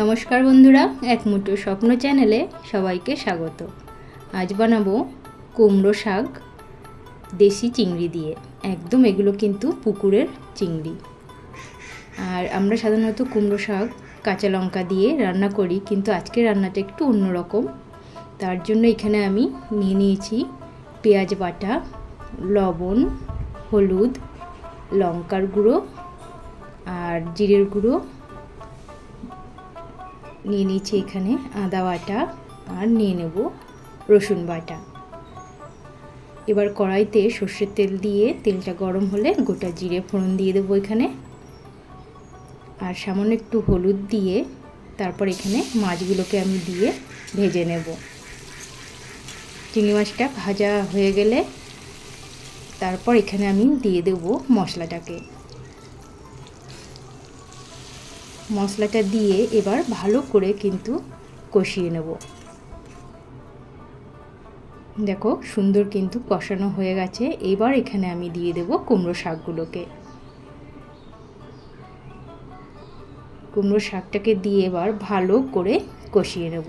নমস্কার বন্ধুরা, এক মুঠো স্বপ্ন চ্যানেলে সবাইকে স্বাগত। আজ বানাবো কুমড়ো শাক, দেশি চিংড়ি দিয়ে। একদম এগুলো কিন্তু পুকুরের চিংড়ি। আর আমরা সাধারণত কুমড়ো শাক, কাঁচা লঙ্কা দিয়ে রান্না করি, কিন্তু আজকে রান্নাটা একটু অন্যরকম তার জন্য এখানে আমি নিয়ে নিয়েছি পেঁয়াজ বাটা, লবণ, হলুদ, লঙ্কার গুঁড়ো, আর জিরের গুঁড়ো নিয়ে নিয়েছি এখানে আদা বাটা আর নিয়ে নেব রসুন বাটা। এবার কড়াইতে সর্ষের তেল দিয়ে তেলটা গরম হলে গোটা জিরে ফোড়ন দিয়ে দেবো এখানে। আর সামান্য একটু হলুদ দিয়ে তারপর এখানে মাছগুলোকে আমি দিয়ে ভেজে নেব। চিংড়ি মাছটা ভাজা হয়ে গেলে তারপর এখানে আমি দিয়ে দেবো মশলাটাকে। মশলাটা দিয়ে এবার ভালো করে কিন্তু কষিয়ে নেব। দেখো, সুন্দর কিন্তু কষানো হয়ে গেছে। এবার এখানে আমি দিয়ে দেব কুমড়ো শাকগুলোকে। কুমড়ো শাকটাকে দিয়ে এবার ভালো করে কষিয়ে নেব।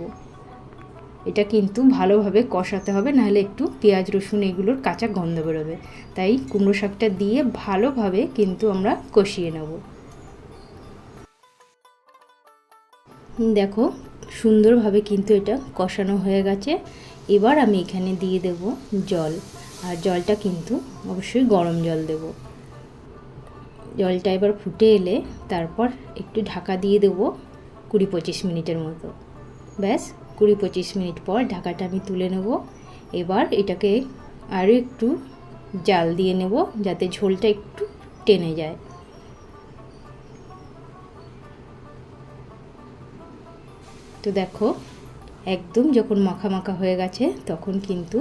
এটা কিন্তু ভালোভাবে কষাতে হবে, নাহলে একটু পেঁয়াজ, রসুন এগুলোর কাঁচা গন্ধ বেরোবে। তাই কুমড়ো শাকটা দিয়ে ভালোভাবে কিন্তু আমরা কষিয়ে নেব। দেখো, সুন্দরভাবে কিন্তু এটা কষানো হয়ে গেছে। এবার আমি এখানে দিয়ে দেব জল। আর জলটা কিন্তু অবশ্যই গরম জল দেব। জলটা এবার ফুটে এলে তারপর একটু ঢাকা দিয়ে দেব কুড়ি পঁচিশ মিনিটের মতো। ব্যাস, কুড়ি পঁচিশ মিনিট পর ঢাকাটা আমি তুলে নেব। এবার এটাকে আরও একটু জাল দিয়ে নেব যাতে ঝোলটা একটু টেনে যায়। তো দেখো একদম যখন মাখা মাখা হয়ে গেছে তখন কিন্তু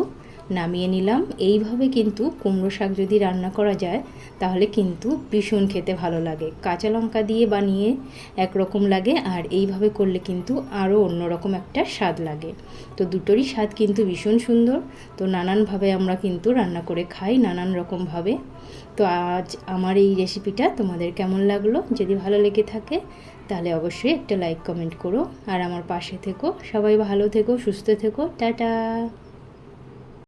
নামিয়ে নিলাম। এইভাবে কিন্তু কুমড়ো শাক যদি রান্না করা যায়, তাহলে কিন্তু ভীষণ খেতে ভালো লাগে। কাঁচা লঙ্কা দিয়ে বানিয়ে একরকম লাগে, আর এইভাবে করলে কিন্তু আরও অন্যরকম একটা স্বাদ লাগে। তো দুটোরই স্বাদ কিন্তু ভীষণ সুন্দর। তো নানানভাবে আমরা কিন্তু রান্না করে খাই নানান রকমভাবে তো আজ আমার এই রেসিপিটা তোমাদের কেমন লাগল? যদি ভালো লেগে থাকে, তাহলে অবশ্যই একটা লাইক কমেন্ট করো। আর আমার পাশে থেকো। সবাই ভালো থেকো, সুস্থ থেকো। টাটা!